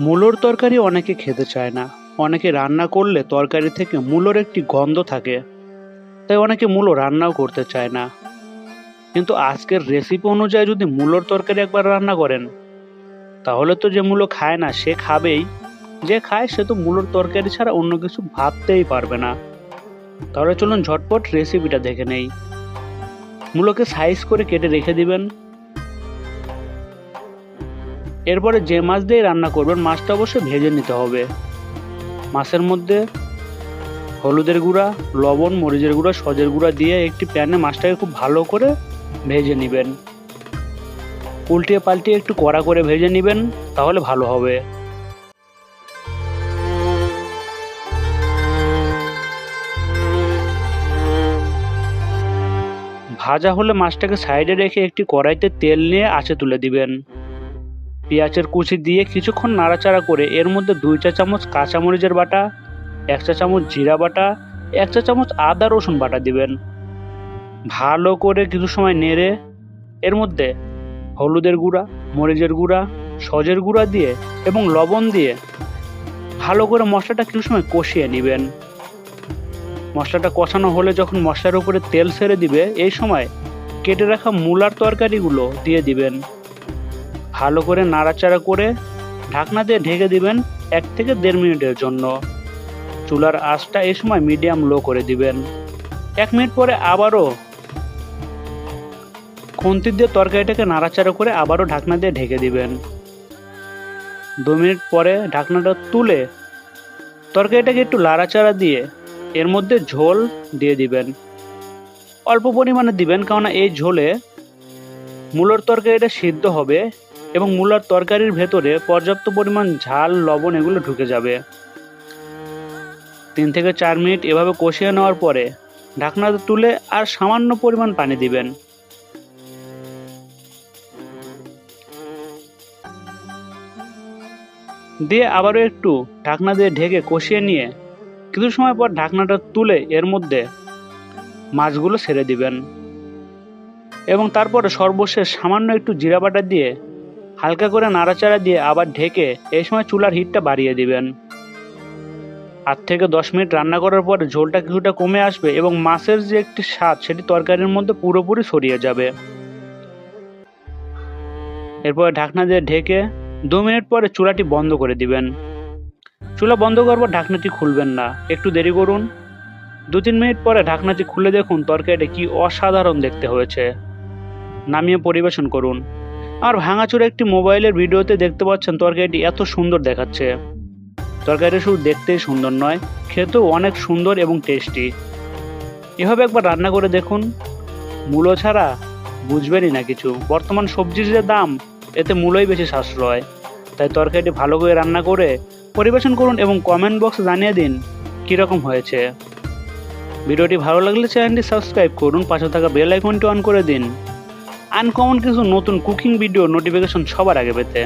মূলোর তরকারি অনেকে খেতে চায় না। অনেকে রান্না করলে তরকারি থেকে মূলোর একটি গন্ধ থাকে। তাই অনেকে মূলো রান্নাও করতে চায় না। কিন্তু আজকের রেসিপি অনুযায়ী যদি মূলোর তরকারি একবার রান্না করেন, তাহলে তো যে মূলো খায় না, সে খাবেই। যে খায়, সে তো মূলোর তরকারি ছাড়া অন্য কিছু ভাবতেই পারবে না। তাহলে চলুন ঝটপট রেসিপিটা দেখে নেই। মূলোকে সাইজ করে কেটে রেখে দিবেন। এরপরে যে মাছ দিয়ে রান্না করবেন, মাছটা অবশ্যই ভেজে নিতে হবে। মাছের মধ্যে হলুদের গুঁড়া, লবণ, মরিচের গুঁড়া, সজের গুঁড়া দিয়ে একটি প্যানে মাছটাকে খুব ভালো করে ভেজে নেবেন। উল্টিয়ে পাল্টিয়ে একটু কড়া করে ভেজে নেবেন, তাহলে ভালো হবে। ভাজা হলে মাছটাকে সাইডে রেখে একটি কড়াইতে তেল নিয়ে আঁচে তুলে দিবেন। পেঁয়াজের কুচি দিয়ে কিছুক্ষণ নাড়াচাড়া করে এর মধ্যে দুই চা চামচ কাঁচামরিচের বাটা, এক চা চামচ জিরা বাটা, এক চা চামচ আদা রসুন বাটা দিবেন। ভালো করে কিছু সময় নেড়ে এর মধ্যে হলুদের গুঁড়া, মরিচের গুঁড়া, সজের গুঁড়া দিয়ে এবং লবণ দিয়ে ভালো করে মশলাটা কিছু সময় কষিয়ে নেবেন। মশলাটা কষানো হলে যখন মশলার উপরে তেল ছেড়ে দিবে, এই সময় কেটে রাখা মূলার তরকারিগুলো দিয়ে দিবেন। ভালো করে নাড়াচাড়া করে ঢাকনা দিয়ে ঢেকে দিবেন এক থেকে দেড় মিনিটের জন্য। চুলার আঁচটা এই সময় মিডিয়াম লো করে দিবেন। এক মিনিট পরে আবারও খুন্তি দিয়ে তরকারিটাকে নাড়াচাড়া করে আবারও ঢাকনা দিয়ে ঢেকে দিবেন। দু মিনিট পরে ঢাকনাটা তুলে তরকারিটাকে একটু লাড়াচাড়া দিয়ে এর মধ্যে ঝোল দিয়ে দিবেন। অল্প পরিমাণে দিবেন কেননা এই ঝোলে মূলর তরকারিটা সিদ্ধ হবে। এবং মূলার তরকারির ভেতরে পর্যাপ্ত পরিমাণ ঝাল, লবণ এগুলো ঢুকে যাবে। তিন থেকে চার মিনিট এভাবে কষিয়ে নেওয়ার পরে ঢাকনাতে তুলে আর সামান্য পরিমাণ পানি দিবেন। দিয়ে আবারও একটু ঢাকনা দিয়ে ঢেকে কষিয়ে নিয়ে কিছু সময় পর ঢাকনাটা তুলে এর মধ্যে মাছগুলো ছেড়ে দিবেন। এবং তারপরে সর্বশেষ সামান্য একটু জিরা বাটা দিয়ে হালকা করে নাড়াচাড়া দিয়ে আবার ঢেকে এই সময় চুলার হিটটা বাড়িয়ে দিবেন। আট থেকে দশ মিনিট রান্না করার পরে ঝোলটা কিছুটা কমে আসবে এবং মাছের যে একটি স্বাদ সেটি তরকারির মধ্যে পুরোপুরি ছড়িয়ে যাবে। এরপরে ঢাকনা দিয়ে ঢেকে দু মিনিট পরে চুলাটি বন্ধ করে দিবেন। চুলা বন্ধ করার পর ঢাকনাটি খুলবেন না। একটু দেরি করুন। দু তিন মিনিট পরে ঢাকনাটি খুলে দেখুন তরকারিটা কি অসাধারণ দেখতে হয়েছে। নামিয়ে পরিবেশন করুন। আর ভাঙাচোরা একটি মোবাইলের ভিডিওতে দেখতে পাচ্ছেন তরকারিটি এত সুন্দর দেখাচ্ছে। তরকারিটা শুধু দেখতেই সুন্দর নয়, খেতেও অনেক সুন্দর এবং টেস্টি। এভাবে একবার রান্না করে দেখুন। মূলো ছাড়া বুঝবেনই না কিছু। বর্তমান সবজির যে দাম, এতে মূলোই বেশি সাশ্রয়। তাই তরকারিটি ভালো করে রান্না করে পরিবেশন করুন এবং কমেন্ট বক্সে জানিয়ে দিন কীরকম হয়েছে। ভিডিওটি ভালো লাগলে চ্যানেলটি সাবস্ক্রাইব করুন, পাশে থাকা বেল আইকনটি অন করে দিন। আনকমন কিছু নতুন কুকিং ভিডিও নোটিফিকেশন সবার আগে পেতে।